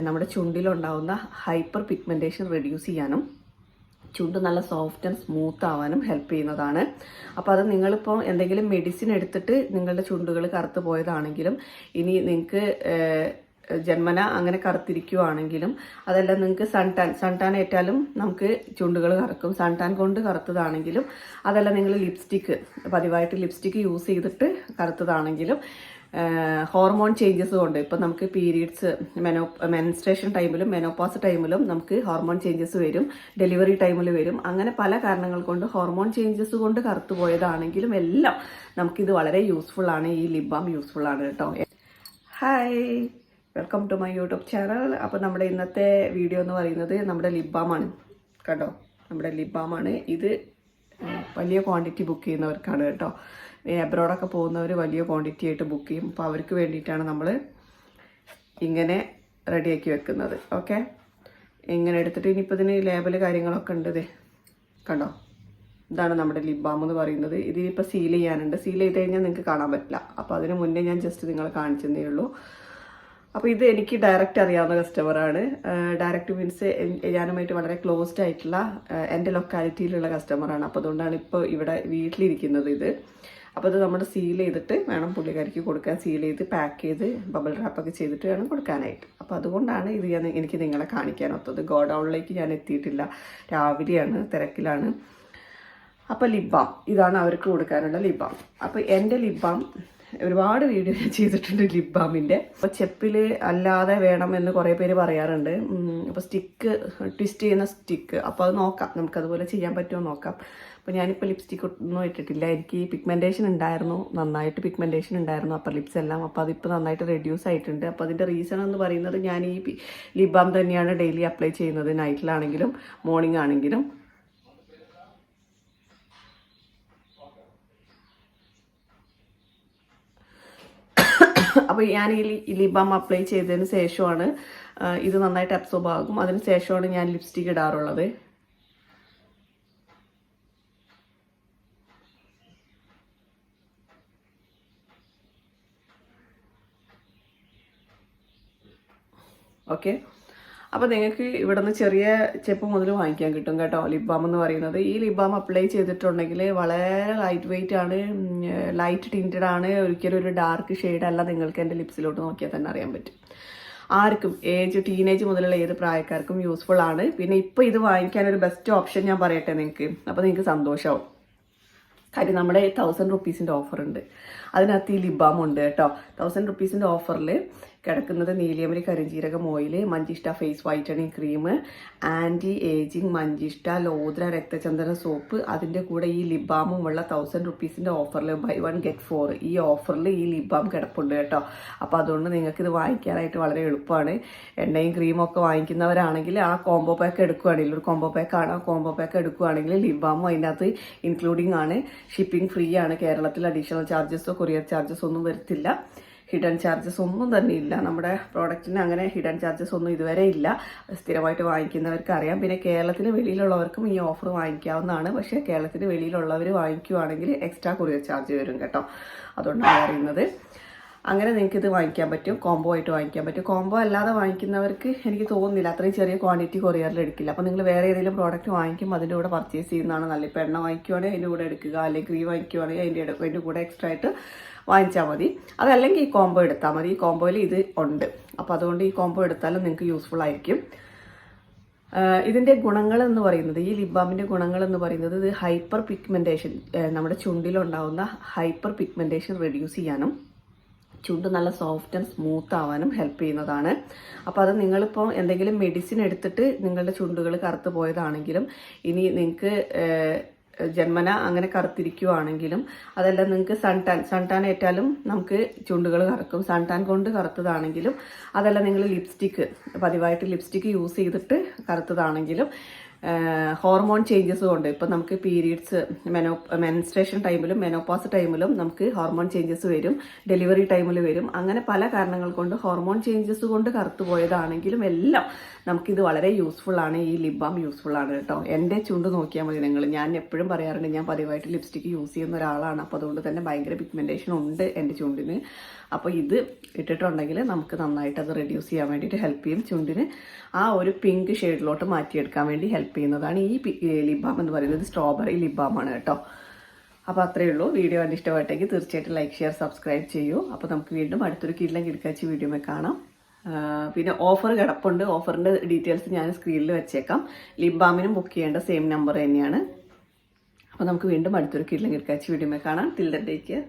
നമ്മുടെ ചുണ്ടിലുണ്ടാവുന്ന hyper pigmentation reduce ചെയ്യാനും ചുണ്ട് നല്ല സോഫ്റ്റ് ആൻഡ് സ്മൂത്ത് ആവാനും ഹെൽപ്പ് ചെയ്യുന്നതാണ്. അപ്പോൾ അത് നിങ്ങളിപ്പോൾ എന്തെങ്കിലും മെഡിസിൻ എടുത്തിട്ട് നിങ്ങളുടെ ചുണ്ടുകൾ കറുത്ത് പോയതാണെങ്കിലും ഇനി നിങ്ങൾക്ക് ജന്മന അങ്ങനെ കറുത്തിരിക്കുവാണെങ്കിലും അതല്ല നിങ്ങൾക്ക് സൺടാൻ സൺടാൻ ഏറ്റാലും നമുക്ക് ചുണ്ടുകൾ കറക്കും. സൺടാൻ കൊണ്ട് കറുത്തതാണെങ്കിലും അതല്ല നിങ്ങൾ ലിപ്സ്റ്റിക്ക് പതിവായിട്ട് ലിപ്സ്റ്റിക്ക് യൂസ് ചെയ്തിട്ട് കറുത്തതാണെങ്കിലും ഹോർമോൺ ചേഞ്ചസ് കൊണ്ട് ഇപ്പം നമുക്ക് പീരീഡ്സ് മെനോ മെൻസ്ട്രേഷൻ ടൈമിലും മെനോപാസ് ടൈമിലും നമുക്ക് ഹോർമോൺ ചേഞ്ചസ് വരും ഡെലിവറി ടൈമിൽ വരും. അങ്ങനെ പല കാരണങ്ങൾ കൊണ്ട് ഹോർമോൺ ചേഞ്ചസ് കൊണ്ട് കറുത്തു പോയതാണെങ്കിലും എല്ലാം നമുക്കിത് വളരെ യൂസ്ഫുൾ ആണ്. ഈ ലിബാം യൂസ്ഫുൾ ആണ് കേട്ടോ. Hi welcome to my YouTube channel അപ്പോൾ നമ്മുടെ ഇന്നത്തെ വീഡിയോ എന്ന് പറയുന്നത് നമ്മുടെ ലിബാമാണ് കേട്ടോ നമ്മുടെ ലിബാമാണ് ഇത് വലിയ ക്വാണ്ടിറ്റി ബുക്ക് ചെയ്യുന്നവർക്കാണ് കേട്ടോ. അബ്രോഡൊക്കെ പോകുന്നവർ വലിയ ക്വാണ്ടിറ്റി ആയിട്ട് ബുക്ക് ചെയ്യും. അപ്പോൾ അവർക്ക് വേണ്ടിയിട്ടാണ് നമ്മൾ ഇങ്ങനെ റെഡിയാക്കി വെക്കുന്നത്. ഓക്കെ ഇങ്ങനെ എടുത്തിട്ട് ഇനിയിപ്പോൾ ഇതിന് ലേബൽ കാര്യങ്ങളൊക്കെ ഉണ്ട് ഇതേ കണ്ടോ? ഇതാണ് നമ്മുടെ ലിപ് ബാം എന്ന് പറയുന്നത്. ഇതിനിപ്പോൾ സീൽ ചെയ്യാനുണ്ട്. സീൽ ചെയ്ത് കഴിഞ്ഞാൽ നിങ്ങൾക്ക് കാണാൻ പറ്റില്ല. അപ്പോൾ അതിന് മുന്നേ ഞാൻ ജസ്റ്റ് നിങ്ങളെ കാണിച്ചതേ ഉള്ളൂ. അപ്പോൾ ഇത് എനിക്ക് ഡയറക്റ്റ് അറിയാവുന്ന കസ്റ്റമറാണ് ഡയറക്റ്റ് മീൻസ് ഞാനുമായിട്ട് വളരെ ക്ലോസ്ഡ് ആയിട്ടുള്ള എന്റെ ലൊക്കാലിറ്റിയിലുള്ള കസ്റ്റമറാണ് അപ്പോൾ അതുകൊണ്ടാണ് ഇപ്പോൾ ഇവിടെ വീട്ടിലിരിക്കുന്നത് ഇത്. അപ്പോൾ ഇത് നമ്മൾ സീൽ ചെയ്തിട്ട് വേണം പുള്ളിക്കാരിക്ക് കൊടുക്കാൻ. സീൽ ചെയ്ത് പാക്ക് ചെയ്ത് ബബിൾ റാപ്പൊക്കെ ചെയ്തിട്ട് വേണം കൊടുക്കാനായിട്ട്. അപ്പോൾ അതുകൊണ്ടാണ് ഇത് ഞാൻ എനിക്ക് നിങ്ങളെ കാണിക്കാൻ ഒത്തത്. ഗോഡൗണിലേക്ക് ഞാൻ എത്തിയിട്ടില്ല. രാവിലെയാണ് തിരക്കിലാണ്. അപ്പോൾ ലിബാം. ഇതാണ് അവർക്ക് കൊടുക്കാനുള്ള ലിബാം. അപ്പോൾ എന്റെ ലിബാം ഒരുപാട് വീഡിയോ ഞാൻ ചെയ്തിട്ടുണ്ട് ലിപ് ബാമിന്റെ അപ്പോൾ ചെപ്പിൽ അല്ലാതെ വേണം എന്ന് കുറേ പേര് പറയാറുണ്ട്. അപ്പോൾ സ്റ്റിക്ക് ട്വിസ്റ്റ് ചെയ്യുന്ന സ്റ്റിക്ക് അപ്പോൾ അത് നോക്കാം. നമുക്കതുപോലെ ചെയ്യാൻ പറ്റുമോ നോക്കാം. അപ്പോൾ ഞാനിപ്പോൾ ലിപ്സ്റ്റിക് ഒന്നും ഇട്ടിട്ടില്ല. എനിക്ക് പിഗ്മെന്റേഷൻ ഉണ്ടായിരുന്നു. നന്നായിട്ട് പിഗ്മെന്റേഷൻ ഉണ്ടായിരുന്നു. അപ്പർ ലിപ്സ് എല്ലാം. അപ്പോൾ അതിപ്പോൾ നന്നായിട്ട് റെഡ്യൂസ് ആയിട്ടുണ്ട്. അപ്പോൾ അതിന്റെ റീസൺ എന്ന് പറയുന്നത് ഞാൻ ഈ ലിപ് ബാം തന്നെയാണ് ഡെയിലി അപ്ലൈ ചെയ്യുന്നത്. നൈറ്റിലാണെങ്കിലും മോർണിംഗ് ആണെങ്കിലും. അപ്പോൾ ഞാൻ ഈ ലിബാം അപ്ലൈ ചെയ്തതിന് ശേഷമാണ് ഇത് നന്നായിട്ട് അബ്സോർബ് ആകും. അതിന് ശേഷമാണ് ഞാൻ ലിപ്സ്റ്റിക്ക് ഇടാറുള്ളത്. ഓക്കെ അപ്പോൾ നിങ്ങൾക്ക് ഇവിടെ നിന്ന് ചെറിയ ചെപ്പ് മുതൽ വാങ്ങിക്കാൻ കിട്ടും കേട്ടോ. ലിപ് ബാം എന്ന് പറയുന്നത്. ഈ ലിപ് ബാം അപ്ലൈ ചെയ്തിട്ടുണ്ടെങ്കിൽ വളരെ ലൈറ്റ് വെയിറ്റ് ആണ് ലൈറ്റ് ടിന്റഡ് ആണ്. ഒരിക്കലും ഒരു ഡാർക്ക് ഷെയ്ഡ് അല്ല നിങ്ങൾക്ക് എന്റെ ലിപ്സിലോട്ട് നോക്കിയാൽ തന്നെ അറിയാൻ പറ്റും. ആർക്കും ഏജ് ടീനേജ് മുതലുള്ള ഏത് പ്രായക്കാർക്കും യൂസ്ഫുൾ ആണ്. പിന്നെ ഇപ്പോൾ ഇത് വാങ്ങിക്കാൻ ഒരു ബെസ്റ്റ് ഓപ്ഷൻ ഞാൻ പറയട്ടെ നിങ്ങൾക്ക്. അപ്പോൾ നിങ്ങൾക്ക് സന്തോഷമാവും കാര്യം നമ്മുടെ തൗസൻഡ് റുപ്പീസിന്റെ ഓഫർ ഉണ്ട്. അതിനകത്ത് ഈ ലിബാം ഉണ്ട് കേട്ടോ. തൗസൻഡ് റുപ്പീസിന്റെ ഓഫറിൽ കിടക്കുന്നത് നീലിയമരി കരിഞ്ചീരകം oil മഞ്ചിഷ്ട face whitening cream anti ageing മഞ്ചിഷ്ട ലോദ്ര രക്തചന്ദന സോപ്പ് അതിന്റെ കൂടെ ഈ ലിബാമും ഉള്ള തൗസൻഡ് റുപ്പീസിന്റെ ഓഫറിൽ ബൈ വൺ ഗെറ്റ് ഫോർ ഈ ഓഫറിൽ ഈ ലിബാം കിടപ്പുണ്ട് കേട്ടോ. അപ്പോൾ അതുകൊണ്ട് നിങ്ങൾക്ക് ഇത് വാങ്ങിക്കാനായിട്ട് വളരെ എളുപ്പമാണ്. എണ്ണയും ക്രീമും ഒക്കെ വാങ്ങിക്കുന്നവരാണെങ്കിൽ ആ കോംബോ പാക്ക് എടുക്കുകയാണെങ്കിൽ ഒരു കോംബോ പാക്കാണ് ആ കോംബോ പാക്ക് എടുക്കുകയാണെങ്കിൽ ലിബാമും അതിന്റെ അകത്ത് ഇൻക്ലൂഡിംഗ് ആണ്. ഷിപ്പിംഗ് ഫ്രീ ആണ്. കേരളത്തിൽ അഡീഷണൽ ചാർജസോ കൊറിയർ ചാർജസ് ഒന്നും വരത്തില്ല. ഹിഡൻ ചാർജസ് ഒന്നും തന്നെ ഇല്ല. നമ്മുടെ പ്രോഡക്റ്റിന് അങ്ങനെ ഹിഡൻ ചാർജസ് ഒന്നും ഇതുവരെ ഇല്ല. സ്ഥിരമായിട്ട് വാങ്ങിക്കുന്നവർക്ക് അറിയാം. പിന്നെ കേരളത്തിന് വെളിയിലുള്ളവർക്കും ഈ ഓഫർ വാങ്ങിക്കാവുന്നതാണ്. പക്ഷേ കേരളത്തിന് വെളിയിലുള്ളവർ വാങ്ങിക്കുവാണെങ്കിൽ എക്സ്ട്രാ കൊറിയർ ചാർജ് വരും കേട്ടോ. അതുകൊണ്ടാണ് അറിയുന്നത് അങ്ങനെ നിങ്ങൾക്ക് ഇത് വാങ്ങിക്കാൻ പറ്റും. കോംബോ ആയിട്ട് വാങ്ങിക്കാൻ പറ്റും. കോംബോ അല്ലാതെ വാങ്ങിക്കുന്നവർക്ക് എനിക്ക് തോന്നുന്നില്ല. അത്രയും ചെറിയ ക്വാണ്ടിറ്റി കൊറിയറിൽ എടുക്കില്ല. അപ്പോൾ നിങ്ങൾ വേറെ ഏതെങ്കിലും പ്രോഡക്റ്റ് വാങ്ങിക്കും അതിന്റെ കൂടെ പർച്ചേസ് ചെയ്യുന്നതാണ് നല്ല ഇപ്പോൾ എണ്ണ വാങ്ങിക്കുവാണെങ്കിൽ അതിന്റെ കൂടെ എടുക്കുക അല്ലെങ്കിൽ ക്രീം വാങ്ങിക്കുവാണെങ്കിൽ അതിന്റെ അതിന്റെ കൂടെ എക്സ്ട്രാ ആയിട്ട് വാങ്ങിച്ചാൽ മതി. അതല്ലെങ്കിൽ ഈ കോംബോ എടുത്താൽ മതി. ഈ കോംബോയിൽ ഇത് ഉണ്ട്. അപ്പോൾ അതുകൊണ്ട് ഈ കോംബോ എടുത്താലും നിങ്ങൾക്ക് യൂസ്ഫുൾ ആയിരിക്കും. ഇതിന്റെ ഗുണങ്ങൾ എന്ന് പറയുന്നത് ഈ ലിപ് ലിബാമിന്റെ ഗുണങ്ങൾ എന്ന് പറയുന്നത് ഇത് ഹൈപ്പർ പിഗ്മെന്റേഷൻ നമ്മുടെ ചുണ്ടിലുണ്ടാവുന്ന ഹൈപ്പർ പിഗ്മെന്റേഷൻ റെഡ്യൂസ് ചെയ്യാനും ചുണ്ട് നല്ല സോഫ്റ്റ് ആൻഡ് സ്മൂത്ത് ആവാനും ഹെൽപ്പ് ചെയ്യുന്നതാണ്. അപ്പോൾ അത് നിങ്ങളിപ്പോൾ എന്തെങ്കിലും മെഡിസിൻ എടുത്തിട്ട് നിങ്ങളുടെ ചുണ്ടുകൾ കറുത്ത് പോയതാണെങ്കിലും ഇനി നിങ്ങൾക്ക് ജന്മന അങ്ങനെ കറുത്തിരിക്കുവാണെങ്കിലും അതല്ല നിങ്ങൾക്ക് സൺടാൻ സൺടാൻ ഏറ്റാലും നമുക്ക് ചുണ്ടുകൾ കറക്കും. സൺടാൻ കൊണ്ട് കറുത്തതാണെങ്കിലും അതല്ല നിങ്ങൾ ലിപ്സ്റ്റിക്ക് പതിവായിട്ട് ലിപ്സ്റ്റിക്ക് യൂസ് ചെയ്തിട്ട് കറുത്തതാണെങ്കിലും ഹോർമോൺ ചേഞ്ചസ് കൊണ്ട് ഇപ്പം നമുക്ക് പീരീഡ്സ് മെനോ മെൻസ്ട്രേഷൻ ടൈമിലും മെനോപാസ് ടൈമിലും നമുക്ക് ഹോർമോൺ ചേഞ്ചസ് വരും ഡെലിവറി ടൈമിൽ വരും. അങ്ങനെ പല കാരണങ്ങൾ കൊണ്ട് ഹോർമോൺ ചേഞ്ചസ് കൊണ്ട് കറുത്തു പോയതാണെങ്കിലും എല്ലാം നമുക്കിത് വളരെ യൂസ്ഫുൾ ആണ്. ഈ ലിപ് ബാം യൂസ്ഫുൾ ആണ് കേട്ടോ. എന്റെ ചുണ്ട് നോക്കിയാൽ മതി നിങ്ങൾ. ഞാൻ എപ്പോഴും പറയാറുണ്ട് ഞാൻ പതിവായിട്ട് ലിപ്സ്റ്റിക്ക് യൂസ് ചെയ്യുന്ന ഒരാളാണ്. അപ്പോൾ അതുകൊണ്ട് തന്നെ ഭയങ്കര പിഗ്മെന്റേഷൻ ഉണ്ട് എന്റെ ചുണ്ടിന്. അപ്പോൾ ഇത് ഇട്ടിട്ടുണ്ടെങ്കിൽ നമുക്ക് നന്നായിട്ട് അത് റെഡ്യൂസ് ചെയ്യാൻ വേണ്ടിയിട്ട് ഹെൽപ്പ് ചെയ്യും. ചുണ്ടിന് ആ ഒരു പിങ്ക് ഷെയ്ഡിലോട്ട് മാറ്റിയെടുക്കാൻ വേണ്ടി ഹെൽപ്പ് ചെയ്യുന്നതാണ് ഈ ലിപ് ബാം എന്ന് പറയുന്നത് സ്ട്രോബെറി ലിപ് ബാം ആണ് കേട്ടോ. അപ്പോൾ അത്രയേ ഉള്ളൂ. വീഡിയോ കണ്ട് ഇഷ്ടമായിട്ടെങ്കിൽ തീർച്ചയായിട്ടും ലൈക്ക് ഷെയർ സബ്സ്ക്രൈബ് ചെയ്യൂ. അപ്പോൾ നമുക്ക് വീണ്ടും അടുത്തൊരു കിടിലം കിടക്കാച്ചി വീഡിയോ കാണാം. പിന്നെ ഓഫർ കിടപ്പുണ്ട്. ഓഫറിന്റെ ഡീറ്റെയിൽസ് ഞാൻ സ്ക്രീനിൽ വെച്ചേക്കാം. ലിപ് ബാമിനും ബുക്ക് ചെയ്യേണ്ട സെയിം നമ്പർ തന്നെയാണ്. അപ്പോൾ നമുക്ക് വീണ്ടും അടുത്തൊരു കിടിലം കിടക്കാച്ചി വീഡിയോ കാണാം. Till the care